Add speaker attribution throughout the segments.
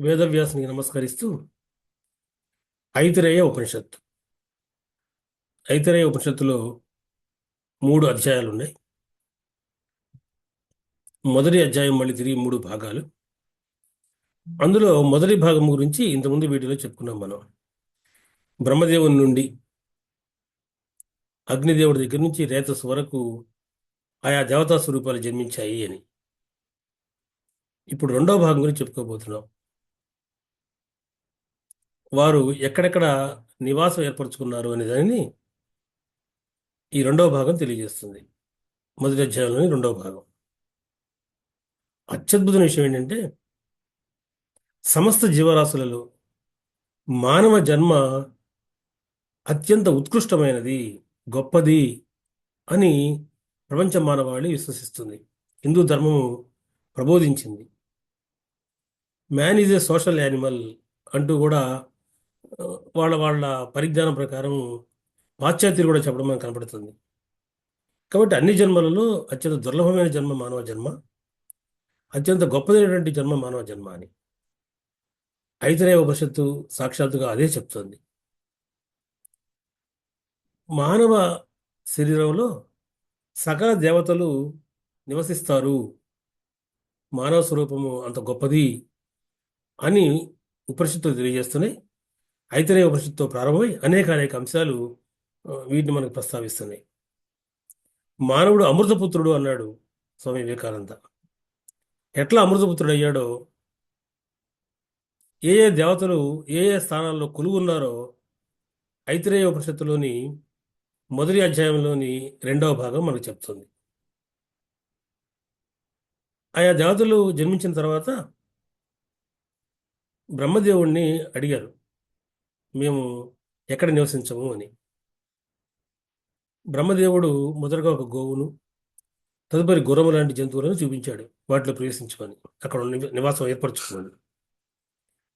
Speaker 1: వేదవ్యాసునికి నమస్కరిస్తూ ఐతిరేయ ఉపనిషత్తు. ఐతిరేయ ఉపనిషత్తులో మూడు అధ్యాయాలు ఉన్నాయి మొదటి అధ్యాయం మళ్ళీ తిరిగి మూడు భాగాలు. అందులో మొదటి భాగం గురించి ఇంతకుముందు వీడియోలో చెప్పుకున్నాం మనం. బ్రహ్మదేవుని నుండి అగ్నిదేవుడి దగ్గర నుంచి రేతస్ వరకు ఆయా దేవతా స్వరూపాలు జన్మించాయి అని. ఇప్పుడు రెండవ భాగం గురించి చెప్పుకోబోతున్నాం. వారు ఎక్కడెక్కడ నివాసం ఏర్పరచుకున్నారు అనే దానిని ఈ రెండవ భాగం తెలియజేస్తుంది. మొదటి అధ్యాయంలోని రెండవ భాగం. అత్యద్భుతమైన విషయం ఏంటంటే సమస్త జీవరాశులలో మానవ జన్మ అత్యంత ఉత్కృష్టమైనది గొప్పది అని ప్రపంచ మానవాళి విశ్వసిస్తుంది. హిందూ ధర్మము ప్రబోధించింది. Man is a social animal అంటూ కూడా వాళ్ళ వాళ్ళ పరిజ్ఞానం ప్రకారం పాశ్చాత్యులు కూడా చెప్పడం మనకు కనపడుతుంది. కాబట్టి అన్ని జన్మలలో అత్యంత దుర్లభమైన జన్మ మానవ జన్మ అత్యంత గొప్పదైనటువంటి జన్మ మానవ జన్మ అని. ఐతరే ఉపనిషత్తు సాక్షాత్తుగా అదే చెప్తుంది. మానవ శరీరంలో సకల దేవతలు నివసిస్తారు. మానవ స్వరూపము అంత గొప్పది అని ఉపనిషత్తులు తెలియజేస్తున్నాయి. ఐతరేయ ఉపనిషత్తుతో ప్రారంభమై అనేక అనేక అంశాలు వీటిని మనకు ప్రస్తావిస్తున్నాయి. మానవుడు అమృతపుత్రుడు అన్నాడు స్వామి వివేకానంద. ఎట్లా అమృతపుత్రుడు అయ్యాడో ఏ ఏ దేవతలు ఏ ఏ స్థానాల్లో కొలువున్నారో ఐతిరేయ ఉపనిషత్తులోని మొదటి అధ్యాయంలోని రెండవ భాగం మనకు చెప్తుంది. ఆయా దేవతలు జన్మించిన తర్వాత బ్రహ్మదేవుణ్ణి అడిగారు. మేము ఎక్కడ నివసించము అని. బ్రహ్మదేవుడు మొదటగా ఒక గోవును తదుపరి గుర్రము లాంటి జంతువులను చూపించాడు వాటిలో ప్రవేశించుకొని. అక్కడ నివాసం ఏర్పరచుకున్నాడు.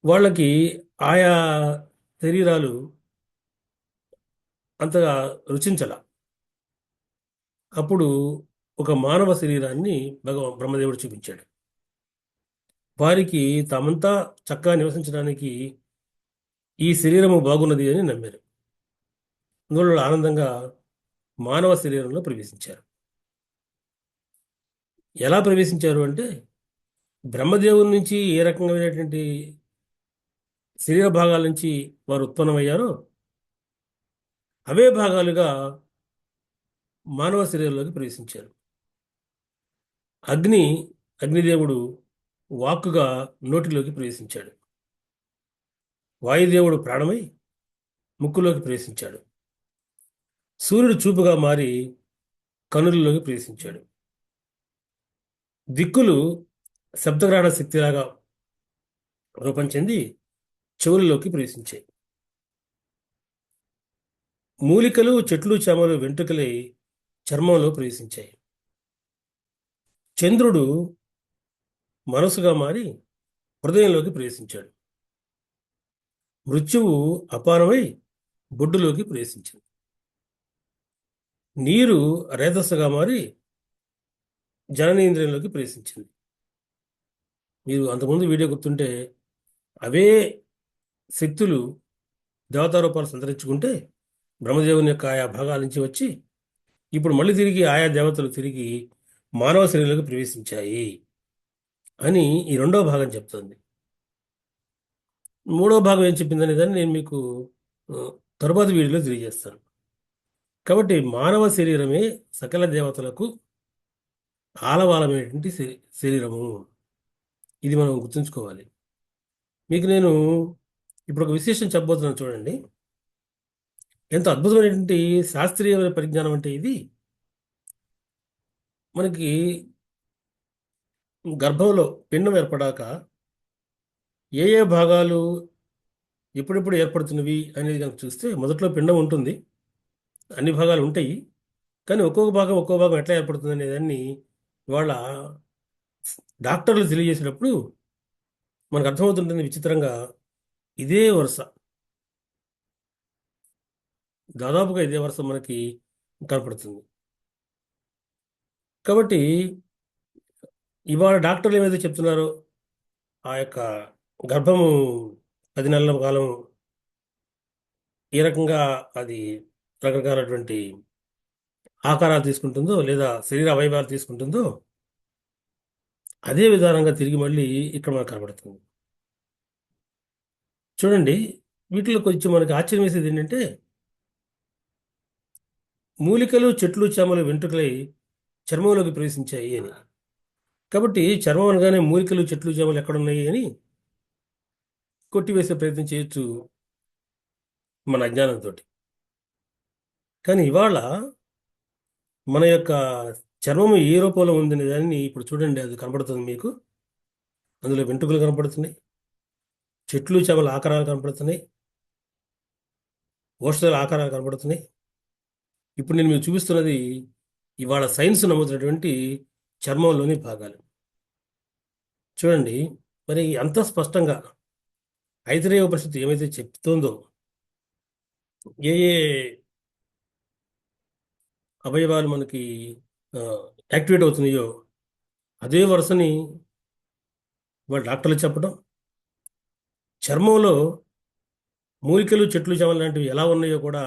Speaker 1: వాళ్ళకి ఆయా శరీరాలు అంతగా రుచించల. అప్పుడు ఒక మానవ శరీరాన్ని భగవ బ్రహ్మదేవుడు చూపించాడు. వారికి తామంతా చక్కగా నివసించడానికి ఈ శరీరము బాగున్నది అని నమ్మారు. అందువల్ల ఆనందంగా మానవ శరీరంలో ప్రవేశించారు. ఎలా ప్రవేశించారు అంటే బ్రహ్మదేవుని నుంచి ఏ రకమైనటువంటి శరీర భాగాల నుంచి వారు ఉత్పన్నమయ్యారో అవే భాగాలుగా మానవ శరీరంలోకి ప్రవేశించారు. అగ్ని అగ్నిదేవుడు వాక్కుగా నోటిలోకి ప్రవేశించాడు. వాయుదేవుడు ప్రాణమై ముక్కులోకి ప్రవేశించాడు. సూర్యుడు చూపుగా మారి కనులలోకి ప్రవేశించాడు. దిక్కులు శబ్దగ్రహణ శక్తిలాగా రూపం చెంది చెవులలోకి ప్రవేశించాయి. మూలికలు చెట్లు చేమలు వెంట్రుకలై చర్మంలో ప్రవేశించాయి. చంద్రుడు మనసుగా మారి హృదయంలోకి ప్రవేశించాడు. మృత్యువు అపారమై బొడ్డులోకి ప్రవేశించింది. నీరు రేతస్సుగా మారి జననేంద్రియంలోకి ప్రవేశించింది. మీరు అంతకుముందు వీడియో గుర్తుంటే అవే శక్తులు దేవతారూపాలు సంతరించుకుంటే బ్రహ్మదేవుని యొక్క ఆయా భాగాల నుంచి వచ్చి ఇప్పుడు మళ్ళీ తిరిగి ఆయా దేవతలు తిరిగి మానవ శరీరంలోకి ప్రవేశించాయి అని ఈ రెండవ భాగం చెప్తుంది. మూడో భాగం ఏం చెప్పిందనే దాన్ని నేను మీకు తరువాత వీడియోలో తెలియజేస్తాను. కాబట్టి మానవ శరీరమే సకల దేవతలకు ఆలవాలమైనటువంటి శరీరము. ఇది మనం గుర్తుంచుకోవాలి. మీకు నేను ఇప్పుడు ఒక విశేషం చెప్పబోతున్నాను చూడండి. ఎంత అద్భుతమైనటువంటి శాస్త్రీయమైన పరిజ్ఞానం అంటే ఇది. మనకి గర్భంలో పిండం ఏర్పడాక ఏ ఏ భాగాలు ఎప్పుడెప్పుడు ఏర్పడుతున్నవి అనేది కనుక చూస్తే మొదట్లో పిండం ఉంటుంది. అన్ని భాగాలు ఉంటాయి. కానీ ఒక్కొక్క భాగం ఒక్కో భాగం ఎట్లా ఏర్పడుతుంది అనే దాన్ని వాళ్ళ డాక్టర్లు తెలియజేసేటప్పుడు మనకు అర్థమవుతుంటుంది విచిత్రంగా ఇదే వరుస. దాదాపుగా ఇదే వరుస మనకి కనపడుతుంది. కాబట్టి ఇవాళ డాక్టర్లు ఏమైతే చెప్తున్నారో ఆ యొక్క గర్భము పది నెలల కాలం ఏ రకంగా అది రకరకాలటువంటి ఆకారాలు తీసుకుంటుందో లేదా శరీర అవయవాలు తీసుకుంటుందో అదే విధానంగా తిరిగి మళ్ళీ ఇక్కడ మనకు కనబడుతుంది. చూడండి వీటిలో కొంచెం మనకి ఆశ్చర్యం వేసేది ఏంటంటే మూలికలు చెట్లు చేమలు వెంట్రుకలై చర్మంలోకి ప్రవేశించాయి అని. కాబట్టి చర్మం అనగానే మూలికలు చెట్లు చేమలు ఎక్కడున్నాయి అని కొట్టివేసే ప్రయత్నం చేయొచ్చు మన అజ్ఞానంతో కానీ ఇవాళ మన యొక్క చర్మము ఏ రూపంలో ఉందనే దాన్ని ఇప్పుడు చూడండి అది కనపడుతుంది మీకు. అందులో వెంట్రుకలు కనపడుతున్నాయి చెట్లు చేపల ఆకారాలు కనపడుతున్నాయి ఔషధాల ఆకారాలు కనపడుతున్నాయి. ఇప్పుడు నేను మీకు చూపిస్తున్నది ఇవాళ సైన్స్ నమ్ముతున్నటువంటి చర్మంలోని భాగాలు. చూడండి మరి అంత స్పష్టంగా ఐతరేయ ఉపనిషత్తు ఏమైతే చెప్తుందో ఏ ఏ అవయవాలు మనకి యాక్టివేట్ అవుతున్నాయో అదే వరుసని వాళ్ళ డాక్టర్లు చెప్పడం. చర్మంలో మూలికలు చెట్లు చెమలు లాంటివి ఎలా ఉన్నాయో కూడా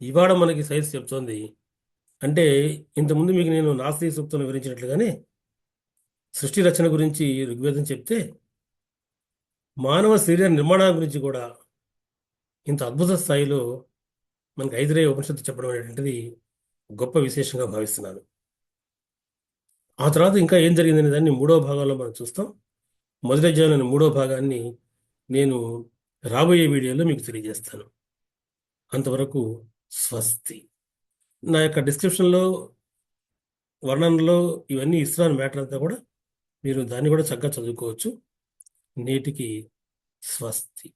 Speaker 1: ఇవాళ మనకి సైన్స్ చెప్తోంది. అంటే ఇంతకుముందు మీకు నేను నాస్తి సూక్తం వివరించినట్లుగానే సృష్టి రచన గురించి ఋగ్వేదం చెప్తే మానవ శరీర నిర్మాణం గురించి కూడా ఇంత అద్భుత స్థాయిలో మనకి ఐదురే ఉపనిషత్తు చెప్పడం అనేటువంటిది గొప్ప విశేషంగా భావిస్తున్నాను. ఆ తర్వాత ఇంకా ఏం జరిగిందనే దాన్ని మూడో భాగంలో మనం చూస్తాం. మొదటి అధ్యాయంలోని మూడో భాగాన్ని నేను రాబోయే వీడియోలో మీకు తెలియజేస్తాను. అంతవరకు స్వస్తి. నా యొక్క డిస్క్రిప్షన్లో వర్ణనలో ఇవన్నీ ఇస్తున్నాను మ్యాటర్ అంతా కూడా మీరు దాన్ని కూడా చక్కగా చదువుకోవచ్చు. నేటికి స్వస్తి.